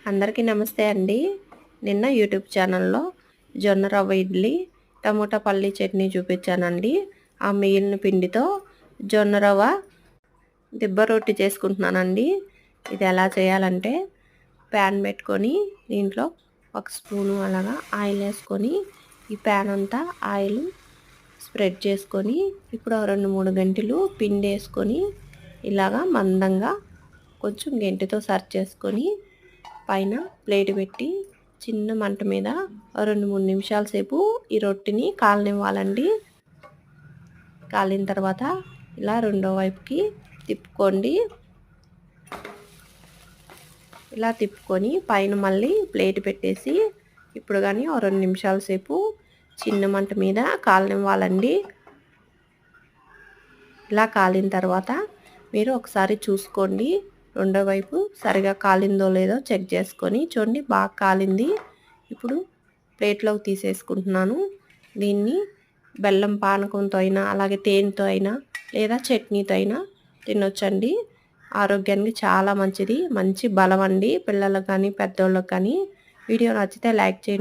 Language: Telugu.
అందరికీ నమస్తే అండి. నిన్న యూట్యూబ్ ఛానల్లో జొన్న రవ్వ ఇడ్లీ టమోటా పల్లి చట్నీ చూపించానండి. ఆ మిగిలిన పిండితో జొన్న రవ్వ దిబ్బ రొట్టి చేసుకుంటున్నానండి. ఇది ఎలా చేయాలంటే ప్యాన్ పెట్టుకొని దీంట్లో ఒక స్పూను అలాగా ఆయిల్ వేసుకొని ఈ ప్యాన్ అంతా ఆయిల్ స్ప్రెడ్ చేసుకొని ఇప్పుడు రెండు మూడు గంటలు పిండి వేసుకొని ఇలాగా మందంగా కొంచెం గంటితో సర్చ్ చేసుకొని పైన ప్లేట్ పెట్టి చిన్న మంట మీద రెండు మూడు నిమిషాల సేపు ఈ రొట్టెని కాలనివ్వాలండి. కాలిన తర్వాత ఇలా రెండో వైపుకి తిప్పుకోండి. ఇలా తిప్పుకొని పైన మళ్ళీ ప్లేట్ పెట్టేసి ఇప్పుడు కానీ రెండు నిమిషాల సేపు చిన్న మంట మీద కాలనివ్వాలండి. ఇలా కాలిన తర్వాత మీరు ఒకసారి చూసుకోండి. రెండో వైపు సరిగా కాలిందో లేదో చెక్ చేసుకొని చూడండి బాగా కాలింది. ఇప్పుడు ప్లేట్లోకి తీసేసుకుంటున్నాను. దీన్ని బెల్లం పానకంతో అయినా అలాగే తేనెతో అయినా లేదా చట్నీతో అయినా తినొచ్చండి. ఆరోగ్యానికి చాలా మంచిది. మంచి బలం అండి. పిల్లలకు కానీ పెద్దోళ్ళకి కానీ. వీడియో నచ్చితే లైక్ చేయండి.